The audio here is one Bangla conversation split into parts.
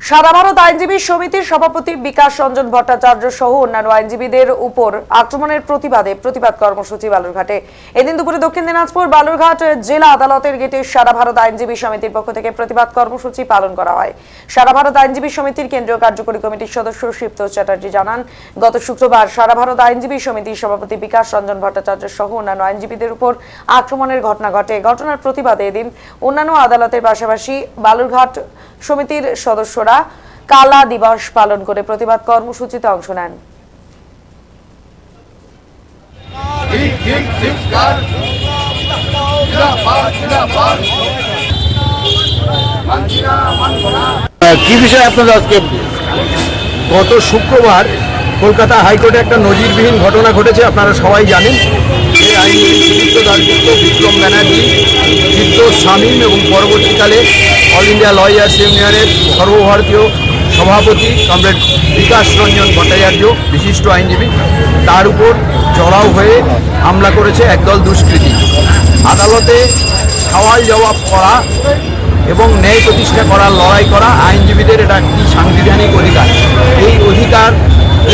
সারা ভারত আইনজীবী সমিতির সভাপতি বিকাশ রঞ্জন ভট্টাচার্য সহ অন্যান্য আইনজীবীদের উপর আক্রমণের প্রতিবাদে প্রতিবাদ কর্মসূচি বালুরঘাটে। এদিন দুপুরে দক্ষিণ দিনাজপুর বালুরঘাট জেলা আদালতের গেটে সারা ভারত আইনজীবী সমিতির পক্ষ থেকে প্রতিবাদ কর্মসূচি পালন করা হয়। সারা ভারত আইনজীবী সমিতির কেন্দ্রীয় কার্যকরী কমিটির সদস্য শিপ্ত চ্যাটার্জি জানান, গত শুক্রবার সারা ভারত আইনজীবী সমিতির সভাপতি বিকাশ রঞ্জন ভট্টাচার্য সহ অন্যান্য আইনজীবীদের উপর আক্রমণের ঘটনা ঘটে। ঘটনার প্রতিবাদে এদিন অন্যান্য আদালতের পাশাপাশি বালুরঘাট সমিতির সদস্যরা কালা দিবস পালন করে প্রতিবাদ কর্মসূচিতে অংশ নেন। কি বিষয়ে আপনাদের আজকে গত শুক্রবার কলকাতা হাইকোর্টে একটা নজিরবিহীন ঘটনা ঘটেছে, আপনারা সবাই জানেন। সুদীপ্ত বিক্রম ব্যানার্জি চিত্ত শামীম এবং পরবর্তীকালে অল ইন্ডিয়া লয়ার্স ইউনিয়নের সর্বভারতীয় সভাপতি কমরেড বিকাশ রঞ্জন ভট্টাচার্য, বিশিষ্ট আইনজীবী, তার উপর চড়াও হয়ে হামলা করেছে একদল দুষ্কৃতী। আদালতে সওয়াল জবাব করা এবং ন্যায় প্রতিষ্ঠা করার লড়াই করা আইনজীবীদের এটা একটি সাংবিধানিক অধিকার। এই অধিকার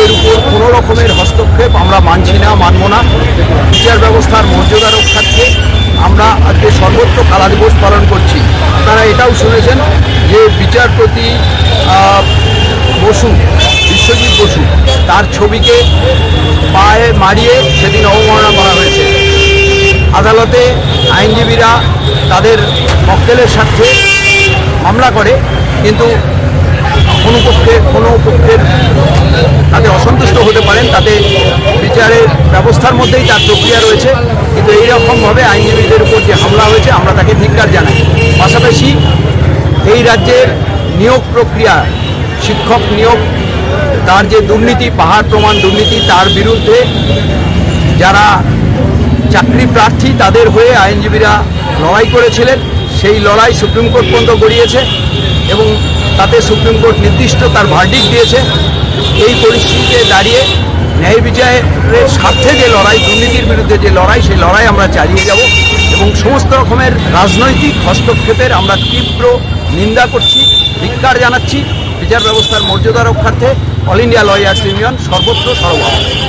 এর উপর কোনো রকমের হস্তক্ষেপ আমরা মানছি না, মানব না। ব্যবস্থার মর্যাদা রক্ষার্থে আমরা আজকে সর্বত্র কালা দিবস পালন করছি। তারা এটাও শুনেছেন যে বিচারপতি বসু, বিশ্বজিৎ বসু, তার ছবিকে পায়ে মারিয়ে সেদিন অবমাননা করা হয়েছে। আদালতে আইনজীবীরা তাদের মক্কেলের স্বার্থে মামলা করে, কিন্তু কোনো পক্ষে, কোনো পক্ষের তাতে অসন্তুষ্ট হতে পারেন, তাতে বিচারের ব্যবস্থার মধ্যেই তার প্রক্রিয়া রয়েছে। কিন্তু এইরকমভাবে আইনজীবীদের উপর যে হামলা হয়েছে, আমরা তাকে ধিক্কার জানাই। পাশাপাশি এই রাজ্যের নিয়োগ প্রক্রিয়া, শিক্ষক নিয়োগ, তার যে দুর্নীতি, পাহাড় প্রমাণ দুর্নীতি, তার বিরুদ্ধে যারা চাকরি প্রার্থী, তাদের হয়ে আইনজীবীরা লড়াই করেছিলেন। সেই লড়াই সুপ্রিম কোর্ট পর্যন্ত গড়িয়েছে এবং তাতে সুপ্রিম কোর্ট নির্দিষ্ট তার ভার্ডিক দিয়েছে। এই পরিস্থিতিতে দাঁড়িয়ে ন্যায় বিচারের স্বার্থে যে লড়াই, দুর্নীতির বিরুদ্ধে যে লড়াই, সেই লড়াই আমরা চালিয়ে যাব এবং সমস্ত রকমের রাজনৈতিক হস্তক্ষেপের আমরা তীব্র নিন্দা করছি, ধিক্কার জানাচ্ছি। বিচার ব্যবস্থার মর্যাদা রক্ষার্থে অল ইন্ডিয়া লয়ার্স ইউনিয়ন সর্বত্র সর্বভাবে